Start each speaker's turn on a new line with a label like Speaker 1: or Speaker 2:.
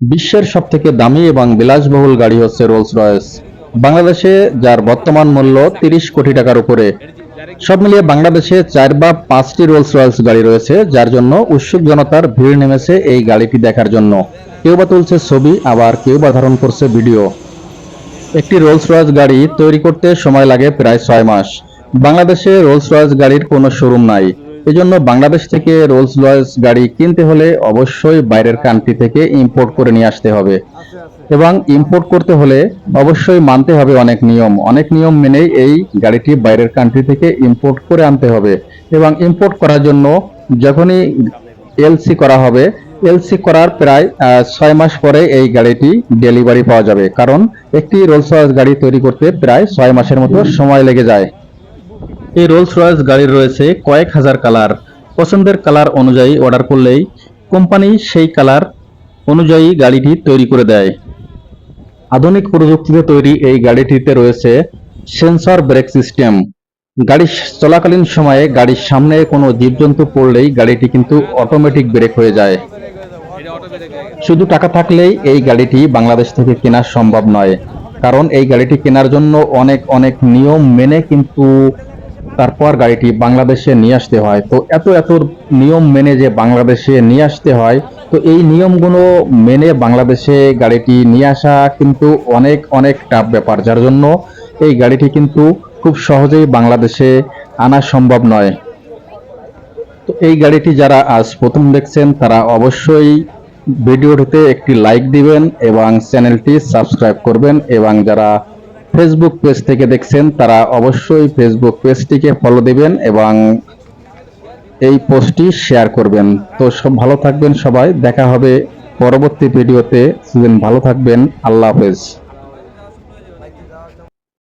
Speaker 1: বিশ্বের সবথেকে দামি এবং বিলাসবহুল গাড়ি হচ্ছে রোলস রয়েস বাংলাদেশে, যার বর্তমান মূল্য তিরিশ কোটি টাকার উপরে। সব মিলিয়ে বাংলাদেশে চার বা পাঁচটি রোলস রয়েস গাড়ি রয়েছে, যার জন্য উৎসুক জনতার ভিড় নেমেছে এই গাড়িটি দেখার জন্য। কেউ বা তুলছে ছবি, আবার কেউ বা ধারণ করছে ভিডিও। একটি রোলস রয়েস গাড়ি তৈরি করতে সময় লাগে প্রায় ছয় মাস। বাংলাদেশে রোলস রয়েস গাড়ির কোনো শোরুম নাই। এজন্য বাংলাদেশ থেকে রোলস রয়েস গাড়ি কিনতে হলে অবশ্যই বাইরের কান্ট্রি থেকে ইম্পোর্ট করে নিয়ে আসতে হবে। এবং ইম্পোর্ট করতে হলে অবশ্যই মানতে হবে অনেক নিয়ম। অনেক নিয়ম মেনেই এই গাড়িটি বাইরের কান্ট্রি থেকে ইম্পোর্ট করে আনতে হবে। এবং ইম্পোর্ট করার জন্য যখনই এলসি করা হবে এলসি করার প্রায় ছয় মাস পরে এই গাড়িটি ডেলিভারি পাওয়া যাবে। কারণ একটি রোলস রয়েস গাড়ি তৈরি করতে প্রায় ছয় মাসের মতো সময় লেগে যায়। এই রোলস রয়েস গাড়ির রয়েছে কয়েক হাজার কালার। পছন্দের কালার অনুযায়ী অর্ডার করলেই কোম্পানি সেই কালার অনুযায়ী গাড়িটি তৈরি করে দেয়। আধুনিক প্রযুক্তিতে তৈরি এই গাড়িটিতে রয়েছে সেন্সর ব্রেক সিস্টেম গাড়ি চলাকালীন সময়ে গাড়ির সামনে কোনো জীবজন্তু পড়লেই গাড়িটি কিন্তু অটোমেটিক ব্রেক হয়ে যায়। শুধু টাকা থাকলেই এই গাড়িটি বাংলাদেশ থেকে কেনা সম্ভব নয়। কারণ এই গাড়িটি কেনার জন্য অনেক অনেক নিয়ম মেনে কিন্তু তারপর গাড়িটি বাংলাদেশে নিয়ে আসতে হয়। তো এত এত নিয়ম মেনে যে বাংলাদেশে নিয়ে আসতে হয়, তো এই নিয়মগুলো মেনে বাংলাদেশে গাড়িটি নিয়ে আসা কিন্তু অনেক অনেক টাফ ব্যাপার, যার জন্য এই গাড়িটি কিন্তু খুব সহজেই বাংলাদেশে আনা সম্ভব নয়। তো এই গাড়িটি যারা আজ প্রথম দেখছেন, তারা অবশ্যই ভিডিওটিতে একটি লাইক দিবেন এবং চ্যানেলটি সাবস্ক্রাইব করবেন এবং যারা ফেসবুক পেজ থেকে দেখছেন, তারা অবশ্যই ফেসবুক পেজটিকে ফলো দিবেন এবং এই পোস্টটি শেয়ার করবেন। তো সব ভালো থাকবেন সবাই। দেখা হবে পরবর্তী ভিডিওতে ভালো থাকবেন। আল্লাহ হাফেজ।